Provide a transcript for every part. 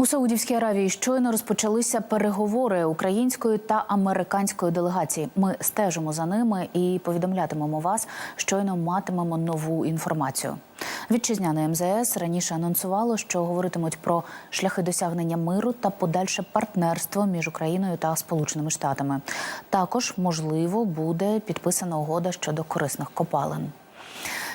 У Саудівській Аравії щойно розпочалися переговори української та американської делегації. Ми стежимо за ними і повідомлятимемо вас. Щойно матимемо нову інформацію. Вітчизняне МЗС раніше анонсувало, що говоритимуть про шляхи досягнення миру та подальше партнерство між Україною та Сполученими Штатами. Також можливо буде підписана угода щодо корисних копалин.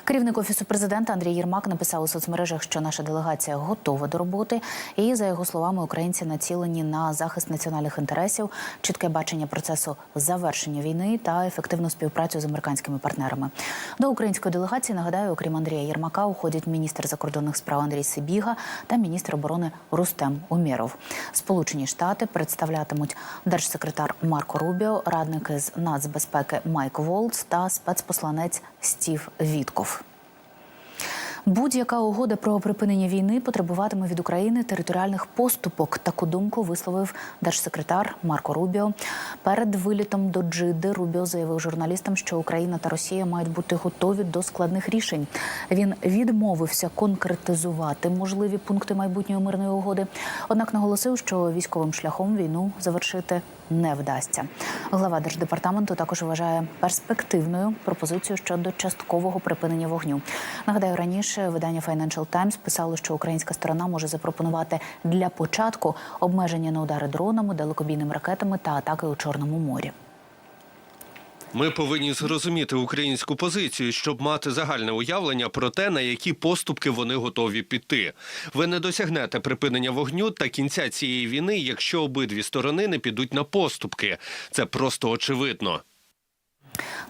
Керівник офісу президента Андрій Єрмак написав у соцмережах, що наша делегація готова до роботи, і за його словами, українці націлені на захист національних інтересів, чітке бачення процесу завершення війни та ефективну співпрацю з американськими партнерами. До української делегації нагадаю, окрім Андрія Єрмака, уходять міністр закордонних справ Андрій Сибіга та міністр оборони Рустем Умєров. Сполучені Штати представлятимуть держсекретар Марко Рубіо, радники з нацбезпеки Майк Волц та спецпосланець Стів Вітков. Будь-яка угода про припинення війни потребуватиме від України територіальних поступок. Таку думку висловив держсекретар Марко Рубіо. Перед вилітом до Джиди Рубіо заявив журналістам, що Україна та Росія мають бути готові до складних рішень. Він відмовився конкретизувати можливі пункти майбутньої мирної угоди. Однак наголосив, що військовим шляхом війну завершити не вдасться. Глава держдепартаменту також вважає перспективною пропозицію щодо часткового припинення вогню. Нагадаю, раніше видання Financial Times писало, що українська сторона може запропонувати для початку обмеження на удари дронами, далекобійними ракетами та атаки у Чорному морі. Ми повинні зрозуміти українську позицію, щоб мати загальне уявлення про те, на які поступки вони готові піти. Ви не досягнете припинення вогню та кінця цієї війни, якщо обидві сторони не підуть на поступки. Це просто очевидно.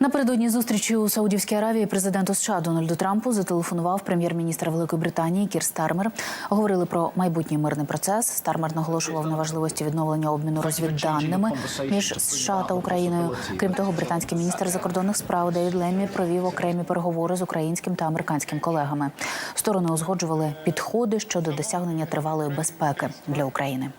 Напередодні зустрічі у Саудівській Аравії президенту США Дональду Трампу зателефонував прем'єр-міністр Великої Британії Кір Стармер. Говорили про майбутній мирний процес. Стармер наголошував на важливості відновлення обміну розвідданими між США та Україною. Крім того, британський міністр закордонних справ Дейвід Леммі провів окремі переговори з українським та американським колегами. Сторони узгоджували підходи щодо досягнення тривалої безпеки для України.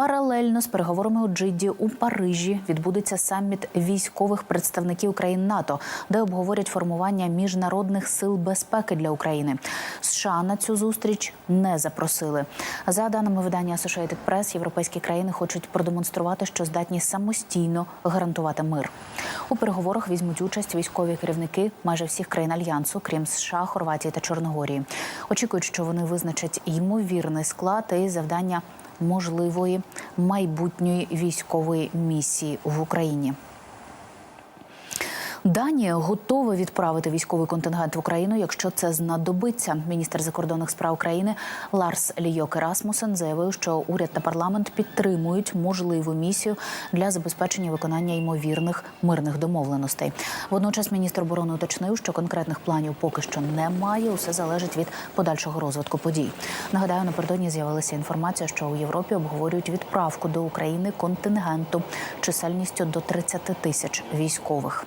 Паралельно з переговорами у Джидді у Парижі відбудеться саміт військових представників країн НАТО, де обговорять формування міжнародних сил безпеки для України. США на цю зустріч не запросили. За даними видання Associated Press, європейські країни хочуть продемонструвати, що здатні самостійно гарантувати мир. У переговорах візьмуть участь військові керівники майже всіх країн альянсу, крім США, Хорватії та Чорногорії. Очікують, що вони визначать ймовірний склад і завдання можливої майбутньої військової місії в Україні. Данія готова відправити військовий контингент в Україну, якщо це знадобиться. Міністр закордонних справ України Ларс Лійок Ерасмусен заявив, що уряд та парламент підтримують можливу місію для забезпечення виконання ймовірних мирних домовленостей. Водночас міністр оборони уточнив, що конкретних планів поки що немає. Усе залежить від подальшого розвитку подій. Нагадаю, напередодні з'явилася інформація, що у Європі обговорюють відправку до України контингенту чисельністю до 30 тисяч військових.